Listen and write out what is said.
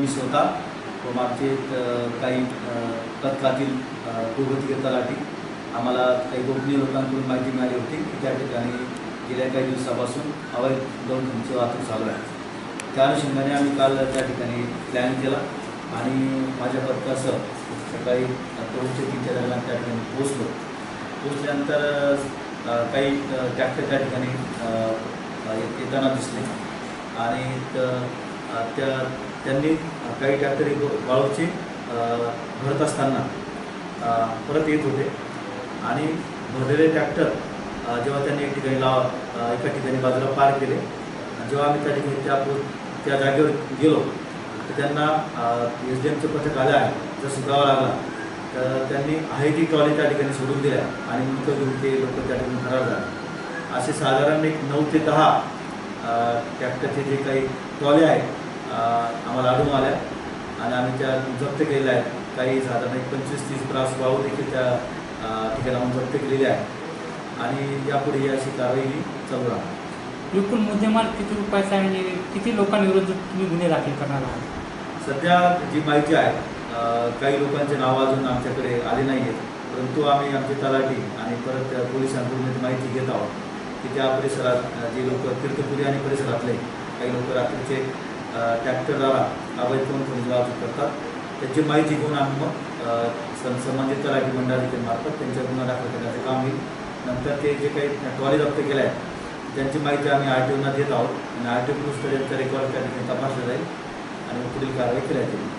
मी स्वतः व मागचे काही तत्कातील तत्कालीन तलाठी. आम्हाला काही गोपनीय लोकांकडून माहिती मिळाली होती की त्या ठिकाणी गेल्या काही दिवसापासून अवैध गवतांची वाहतूक चालू आहे. त्या अनुषंगाने आम्ही काल त्या ठिकाणी प्लॅन केला आणि माझ्या पथकासह सकाळी दोनशे तीनच्या दरम्यान त्या ठिकाणी पोचलो पोचल्यानंतर काही ट्रॅक्टर त्या ठिकाणी येताना दिसले. आणि त्या त्यांनी काही ट्रॅक्टर एक वाळूचे भरत असताना परत येत होते. आणि भरलेले ट्रॅक्टर जेव्हा त्यांनी एक ठिकाणी लाव एका ठिकाणी बाजूला पार केले जेव्हा आम्ही त्या ठिकाणी त्या त्या जागेवर गेलो तर त्यांना एस डी एमचं पथक आलं आहे जर सुगावा लागला तर त्यांनी आहे ती ट्रॉली त्या ठिकाणी सोडून दिल्या आणि मुक्त घेऊन ते लोक त्या ठिकाणी फरार झाले. असे साधारण एक नऊ ते दहा ट्रॅक्टरचे जे काही ट्रॉल्या आहेत आम्हाला आढळून आल्या आणि आम्ही त्या जप्त केलेल्या आहेत. काही साधारण एक पंचवीस तीस ब्रास वाळू देखील त्या ठिकाणी आम्ही जप्त केलेले आहे आणि यापुढे ही अशी कारवाई चालू राहणार. एकूण मुद्देमाल किती रुपयाचा आहे आणि किती लोकांविरुद्ध तुम्ही गुन्हे दाखल करणार आहात? सध्या जी माहिती आहे काही लोकांचे नाव अजून आमच्याकडे आले नाही आहेत परंतु आम्ही आमचे तलाठी आणि परत त्या पोलिसांकडून माहिती घेत आहोत. की त्या परिसरात जी लोक तीर्थपुरी आणि परिसरातले काही लोक रात्रीचे अ, ट्रॅक्टरद्वारा अवैध करून कोणी वाहतूक करतात त्याची माहिती घेऊन आम्ही मग सं- संबंधित तलाठी मंडळामार्फत त्यांच्या गुन्हा दाखल करण्याचं काम होईल. नंतर ते जे काही ट्रॉली जप्त केल्या आहेत त्यांची माहिती आम्ही आर टी ओना देत आहोत. आणि आर टी ओ त्यांचा रेकॉर्ड त्या ठिकाणी तपासला जाईल आणि मग पुढील कारवाई केल्या जाईल.